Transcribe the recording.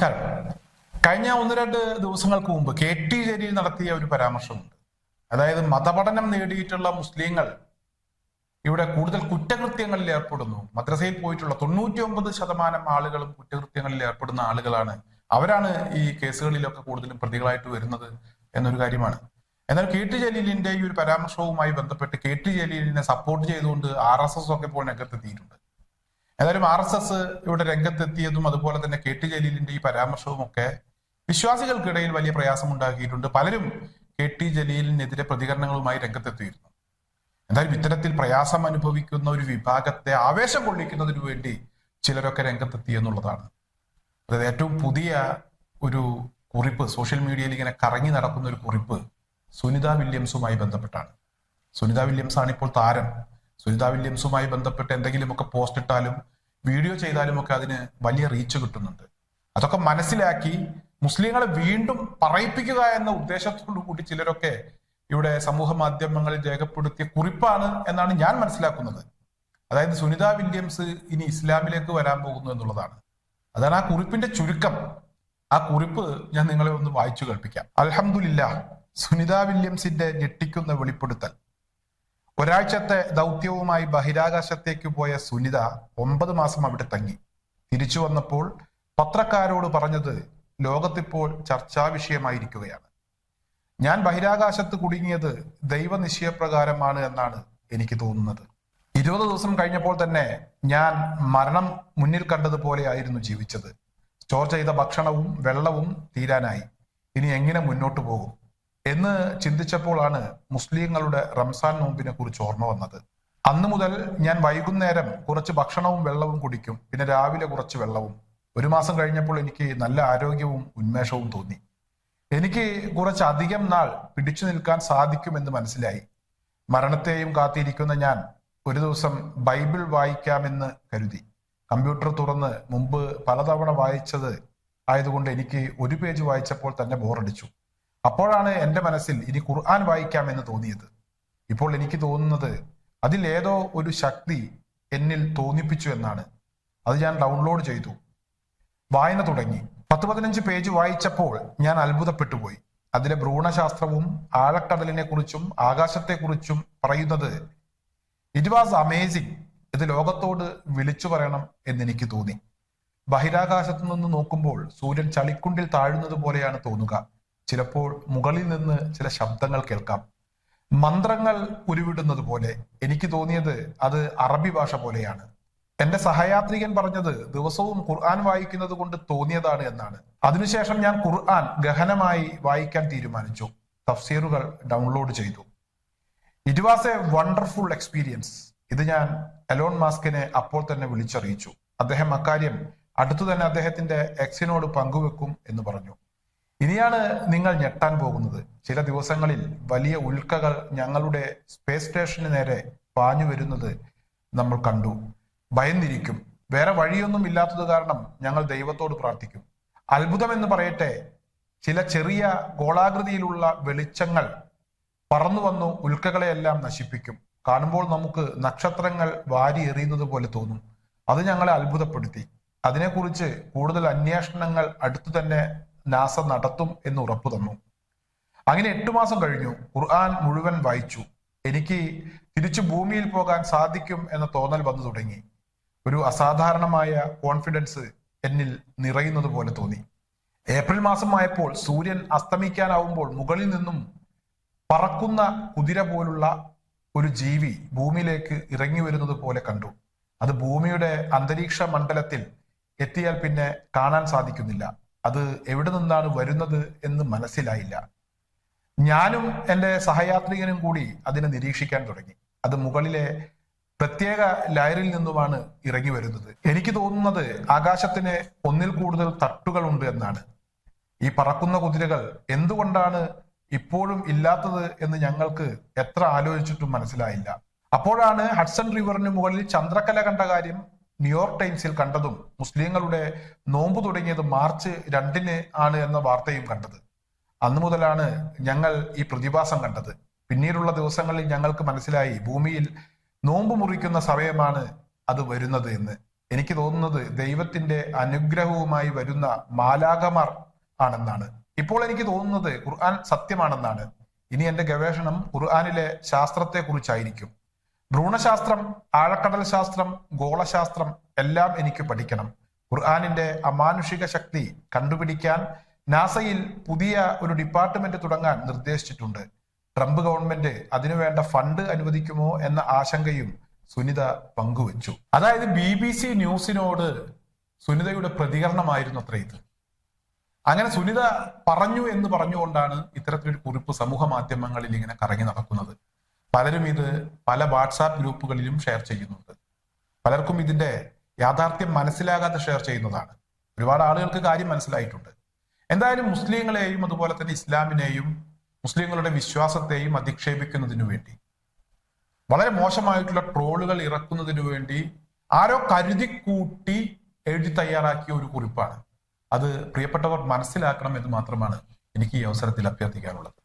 നമസ്കാരം. കഴിഞ്ഞ ഒന്ന് രണ്ട് ദിവസങ്ങൾക്ക് മുമ്പ് കെ ടി ജലീൽ നടത്തിയ ഒരു പരാമർശമുണ്ട്. അതായത് മതപഠനം നേടിയിട്ടുള്ള മുസ്ലിങ്ങൾ ഇവിടെ കൂടുതൽ കുറ്റകൃത്യങ്ങളിൽ ഏർപ്പെടുന്നു. മദ്രസയിൽ പോയിട്ടുള്ള തൊണ്ണൂറ്റി ഒമ്പത് ശതമാനം ആളുകളും കുറ്റകൃത്യങ്ങളിൽ ഏർപ്പെടുന്ന ആളുകളാണ് അവരാണ് ഈ കേസുകളിലൊക്കെ കൂടുതലും പ്രതികളായിട്ട് വരുന്നത് എന്നൊരു കാര്യമാണ്. എന്നാൽ കെ ടി ജലീലിന്റെ ഈ ഒരു പരാമർശവുമായി ബന്ധപ്പെട്ട് കെ ടി ജലീലിനെ സപ്പോർട്ട് ചെയ്തുകൊണ്ട് ആർ എസ് എസ് ഒക്കെ ഇപ്പോൾ രംഗത്തെത്തിയിട്ടുണ്ട്. ഏതായാലും ആർ എസ് എസ് ഇവിടെ രംഗത്തെത്തിയതും അതുപോലെ തന്നെ കെ ടി ജലീലിന്റെ ഈ പരാമർശവും ഒക്കെ വിശ്വാസികൾക്കിടയിൽ വലിയ പ്രയാസം ഉണ്ടാക്കിയിട്ടുണ്ട് പലരും കെ ടി ജലീലിനെതിരെ പ്രതികരണങ്ങളുമായി രംഗത്തെത്തിയിരുന്നു. എന്തായാലും ഇത്തരത്തിൽ പ്രയാസം അനുഭവിക്കുന്ന ഒരു വിഭാഗത്തെ ആവേശം കൊള്ളിക്കുന്നതിന് വേണ്ടി ചിലരൊക്കെ രംഗത്തെത്തി എന്നുള്ളതാണ്. അതായത് ഏറ്റവും പുതിയ ഒരു കുറിപ്പ് സോഷ്യൽ മീഡിയയിൽ ഇങ്ങനെ കറങ്ങി നടക്കുന്ന ഒരു കുറിപ്പ് സുനിത വില്യംസുമായി ബന്ധപ്പെട്ടാണ്. സുനിത വില്യംസ് ആണ് ഇപ്പോൾ താരം. സുനിത വില്യംസുമായി ബന്ധപ്പെട്ട് എന്തെങ്കിലുമൊക്കെ പോസ്റ്റ് ഇട്ടാലും വീഡിയോ ചെയ്താലും ഒക്കെ അതിന് വലിയ റീച്ച് കിട്ടുന്നുണ്ട്. അതൊക്കെ മനസ്സിലാക്കി മുസ്ലിങ്ങളെ വീണ്ടും പറയിപ്പിക്കുക എന്ന ഉദ്ദേശത്തോടു കൂടി ചിലരൊക്കെ ഇവിടെ സമൂഹ മാധ്യമങ്ങളിൽ രേഖപ്പെടുത്തിയ കുറിപ്പാണ് എന്നാണ് ഞാൻ മനസ്സിലാക്കുന്നത്. അതായത് സുനിത വില്യംസ് ഇനി ഇസ്ലാമിലേക്ക് വരാൻ പോകുന്നു എന്നുള്ളതാണ്. അതാണ് ആ കുറിപ്പിന്റെ ചുരുക്കം. ആ കുറിപ്പ് ഞാൻ നിങ്ങളെ ഒന്ന് വായിച്ചു കേൾപ്പിക്കാം. അലഹമില്ല സുനിത വില്യംസിന്റെ ഞെട്ടിക്കുന്ന വെളിപ്പെടുത്തൽ. ഒരാഴ്ചത്തെ ദൗത്യവുമായി ബഹിരാകാശത്തേക്ക് പോയ സുനിത ഒമ്പത് മാസം അവിടെ തങ്ങി. തിരിച്ചു വന്നപ്പോൾ പത്രക്കാരോട് പറഞ്ഞത് ലോകത്തിപ്പോൾ ചർച്ചാ വിഷയമായിരിക്കുകയാണ്. ഞാൻ ബഹിരാകാശത്ത് കുടുങ്ങിയത് ദൈവനിശ്ചയപ്രകാരമാണ് എന്നാണ് എനിക്ക് തോന്നുന്നത്. ഇരുപത് ദിവസം കഴിഞ്ഞപ്പോൾ തന്നെ ഞാൻ മരണം മുന്നിൽ കണ്ടതുപോലെ ആയിരുന്നു ജീവിച്ചത്. സ്റ്റോർ ചെയ്ത ഭക്ഷണവും വെള്ളവും തീരാനായി. ഇനി എങ്ങനെ മുന്നോട്ട് പോകും? എന്ന് ചിന്തിച്ചപ്പോഴാണ് മുസ്ലിങ്ങളുടെ റംസാൻ നോമ്പിനെ കുറിച്ച് ഓർമ്മ വന്നത്. അന്നു മുതൽ ഞാൻ വൈകുന്നേരം കുറച്ച് ഭക്ഷണവും വെള്ളവും കുടിക്കും പിന്നെ രാവിലെ കുറച്ച് വെള്ളവും. ഒരു മാസം കഴിഞ്ഞപ്പോൾ എനിക്ക് നല്ല ആരോഗ്യവും ഉന്മേഷവും തോന്നി. എനിക്ക് കുറച്ചധികം നാൾ പിടിച്ചു നിൽക്കാൻ സാധിക്കുമെന്ന് മനസ്സിലായി. മരണത്തെയും കാത്തിരിക്കുന്ന ഞാൻ ഒരു ദിവസം ബൈബിൾ വായിക്കാമെന്ന് കരുതി. കമ്പ്യൂട്ടർ തുറന്ന് മുമ്പ് പലതവണ വായിച്ചത് ആയതുകൊണ്ട് എനിക്ക് ഒരു പേജ് വായിച്ചപ്പോൾ തന്നെ ബോറടിച്ചു. അപ്പോഴാണ് എന്റെ മനസ്സിൽ ഇനി ഖുർആൻ വായിക്കാമെന്ന് തോന്നിയത്. ഇപ്പോൾ എനിക്ക് തോന്നുന്നത് അതിൽ ഏതോ ഒരു ശക്തി എന്നിൽ തോന്നിപ്പിച്ചു എന്നാണ്. അത് ഞാൻ ഡൗൺലോഡ് ചെയ്തു. വായന തുടങ്ങി. പത്ത് പതിനഞ്ച് പേജ് വായിച്ചപ്പോൾ ഞാൻ അത്ഭുതപ്പെട്ടുപോയി. അതിലെ ഭ്രൂണശാസ്ത്രവും ആഴക്കടലിനെ കുറിച്ചും ആകാശത്തെക്കുറിച്ചും പറയുന്നത് ഇറ്റ് വാസ് അമേസിംഗ് ഇത് ലോകത്തോട് വിളിച്ചു പറയണം എന്നെനിക്ക് തോന്നി. ബഹിരാകാശത്തു നിന്ന് നോക്കുമ്പോൾ സൂര്യൻ ചളിക്കുണ്ടിൽ താഴുന്നത് പോലെയാണ് തോന്നുക. ചിലപ്പോൾ മുകളിൽ നിന്ന് ചില ശബ്ദങ്ങൾ കേൾക്കാം. മന്ത്രങ്ങൾ ഉരുവിടുന്നത് പോലെ എനിക്ക് തോന്നിയത് അത് അറബി ഭാഷ പോലെയാണ്. എന്റെ സഹയാത്രികൻ പറഞ്ഞത് ദിവസവും ഖുർആൻ വായിക്കുന്നത് കൊണ്ട് തോന്നിയതാണ് എന്നാണ്. അതിനുശേഷം ഞാൻ ഖുർആൻ ഗഹനമായി വായിക്കാൻ തീരുമാനിച്ചു. തഫ്സീറുകൾ ഡൗൺലോഡ് ചെയ്തു. It was a wonderful experience ഇത് ഞാൻ എലോൺ മാസ്കിനെ അപ്പോൾ തന്നെ വിളിച്ചറിയിച്ചു. അദ്ദേഹം അക്കാര്യം അടുത്തു തന്നെ അദ്ദേഹത്തിന്റെ എക്സിനോട് പങ്കുവെക്കും എന്ന് പറഞ്ഞു. ഇനിയാണ് നിങ്ങൾ ഞെട്ടാൻ പോകുന്നത്. ചില ദിവസങ്ങളിൽ വലിയ ഉൽക്കകൾ ഞങ്ങളുടെ സ്പേസ് സ്റ്റേഷന് നേരെ പാഞ്ഞു വരുന്നത് നമ്മൾ കണ്ടു. ഭയന്നിരിക്കും. വേറെ വഴിയൊന്നും ഇല്ലാത്തത് കാരണം ഞങ്ങൾ ദൈവത്തോട് പ്രാർത്ഥിക്കും. അത്ഭുതം എന്ന് പറയട്ടെ ചില ചെറിയ ഗോളാകൃതിയിലുള്ള വെളിച്ചങ്ങൾ പറന്നു വന്നു ഉൽക്കകളെയെല്ലാം നശിപ്പിക്കും. കാണുമ്പോൾ നമുക്ക് നക്ഷത്രങ്ങൾ വാരി എറിയുന്നത് പോലെ തോന്നും. അത് ഞങ്ങളെ അത്ഭുതപ്പെടുത്തി. അതിനെക്കുറിച്ച് കൂടുതൽ അന്വേഷണങ്ങൾ അടുത്തു തന്നെ നാസ നടത്തും എന്ന് ഉറപ്പു തന്നു. അങ്ങനെ എട്ടു മാസം കഴിഞ്ഞു. ഖുർആൻ മുഴുവൻ വായിച്ചു. എനിക്ക് തിരിച്ചു ഭൂമിയിൽ പോകാൻ സാധിക്കും എന്ന തോന്നൽ വന്നു തുടങ്ങി. ഒരു അസാധാരണമായ കോൺഫിഡൻസ് എന്നിൽ നിറയുന്നത് പോലെ തോന്നി. ഏപ്രിൽ മാസമായപ്പോൾ സൂര്യൻ അസ്തമിക്കാനാവുമ്പോൾ മുകളിൽ നിന്നും പറക്കുന്ന കുതിര പോലുള്ള ഒരു ജീവി ഭൂമിയിലേക്ക് ഇറങ്ങി വരുന്നത് പോലെ കണ്ടു. അത് ഭൂമിയുടെ അന്തരീക്ഷ മണ്ഡലത്തിൽ എത്തിയാൽ പിന്നെ കാണാൻ സാധിക്കുന്നില്ല. അത് എവിടെ നിന്നാണ് വരുന്നത് എന്ന് മനസ്സിലായില്ല. ഞാനും എന്റെ സഹയാത്രികനും കൂടി അതിനെ നിരീക്ഷിക്കാൻ തുടങ്ങി. അത് മുകളിലെ പ്രത്യേക ലയറിൽ നിന്നുമാണ് ഇറങ്ങി വരുന്നത്. എനിക്ക് തോന്നുന്നത് ആകാശത്തിന് ഒന്നിൽ കൂടുതൽ തട്ടുകൾ ഉണ്ട് എന്നാണ്. ഈ പറക്കുന്ന കുതിരകൾ എന്തുകൊണ്ടാണ് ഇപ്പോഴും ഇല്ലാത്തത് എന്ന് ഞങ്ങൾക്ക് എത്ര ആലോചിച്ചിട്ടും മനസ്സിലായില്ല. അപ്പോഴാണ് ഹഡ്സൺ റിവറിന് മുകളിൽ ചന്ദ്രക്കല കണ്ട കാര്യം ന്യൂയോർക്ക് ടൈംസിൽ കണ്ടതും മുസ്ലിങ്ങളുടെ നോമ്പ് തുടങ്ങിയത് മാർച്ച് രണ്ടിന് ആണ് എന്ന വാർത്തയും കണ്ടത്. അന്നു മുതലാണ് ഞങ്ങൾ ഈ പ്രതിഭാസം കണ്ടത്. പിന്നീടുള്ള ദിവസങ്ങളിൽ ഞങ്ങൾക്ക് മനസ്സിലായി ഭൂമിയിൽ നോമ്പ് മുറിക്കുന്ന സമയമാണ് അത് വരുന്നത് എന്ന്. എനിക്ക് തോന്നുന്നത് ദൈവത്തിന്റെ അനുഗ്രഹവുമായി വരുന്ന മാലാകമാർ ആണെന്നാണ്. ഇപ്പോൾ എനിക്ക് തോന്നുന്നത് ഖുർആൻ സത്യമാണെന്നാണ്. ഇനി എന്റെ ഗവേഷണം ഖുർആാനിലെ ശാസ്ത്രത്തെ കുറിച്ചായിരിക്കും ഭ്രൂണശാസ്ത്രം ആഴക്കടൽ ശാസ്ത്രം ഗോളശാസ്ത്രം എല്ലാം എനിക്ക് പഠിക്കണം. ഖുർആാനിന്റെ അമാനുഷിക ശക്തി കണ്ടുപിടിക്കാൻ നാസയിൽ പുതിയ ഒരു ഡിപ്പാർട്ട്മെന്റ് തുടങ്ങാൻ നിർദ്ദേശിച്ചിട്ടുണ്ട്. ട്രംപ് ഗവൺമെന്റ് അതിനുവേണ്ട ഫണ്ട് അനുവദിക്കുമോ എന്ന ആശങ്കയും സുനിത പങ്കുവച്ചു. അതായത് ബി ബി സി ന്യൂസിനോട് സുനിതയുടെ പ്രതികരണമായിരുന്നു അത്ര ഇത്. അങ്ങനെ സുനിത പറഞ്ഞു എന്ന് പറഞ്ഞുകൊണ്ടാണ് ഇത്തരത്തിലൊരു കുറിപ്പ് സമൂഹ മാധ്യമങ്ങളിൽ ഇങ്ങനെ കറങ്ങി നടക്കുന്നത്. പലരും ഇത് പല വാട്സാപ്പ് ഗ്രൂപ്പുകളിലും ഷെയർ ചെയ്യുന്നുണ്ട്. പലർക്കും ഇതിന്റെ യാഥാർത്ഥ്യം മനസ്സിലാകാതെ ഷെയർ ചെയ്യുന്നതാണ്. ഒരുപാട് ആളുകൾക്ക് കാര്യം മനസ്സിലായിട്ടുണ്ട്. എന്തായാലും മുസ്ലിങ്ങളെയും അതുപോലെ തന്നെ ഇസ്ലാമിനെയും മുസ്ലിങ്ങളുടെ വിശ്വാസത്തെയും അധിക്ഷേപിക്കുന്നതിനു വേണ്ടി വളരെ മോശമായിട്ടുള്ള ട്രോളുകൾ ഇറക്കുന്നതിനു വേണ്ടി ആരോ കരുതിക്കൂട്ടി എഴുതി തയ്യാറാക്കിയ ഒരു കുറിപ്പാണ്. അത് പ്രിയപ്പെട്ടവർ മനസ്സിലാക്കണം എന്ന് മാത്രമാണ് എനിക്ക് ഈ അവസരത്തിൽ അഭ്യർത്ഥിക്കാനുള്ളത്.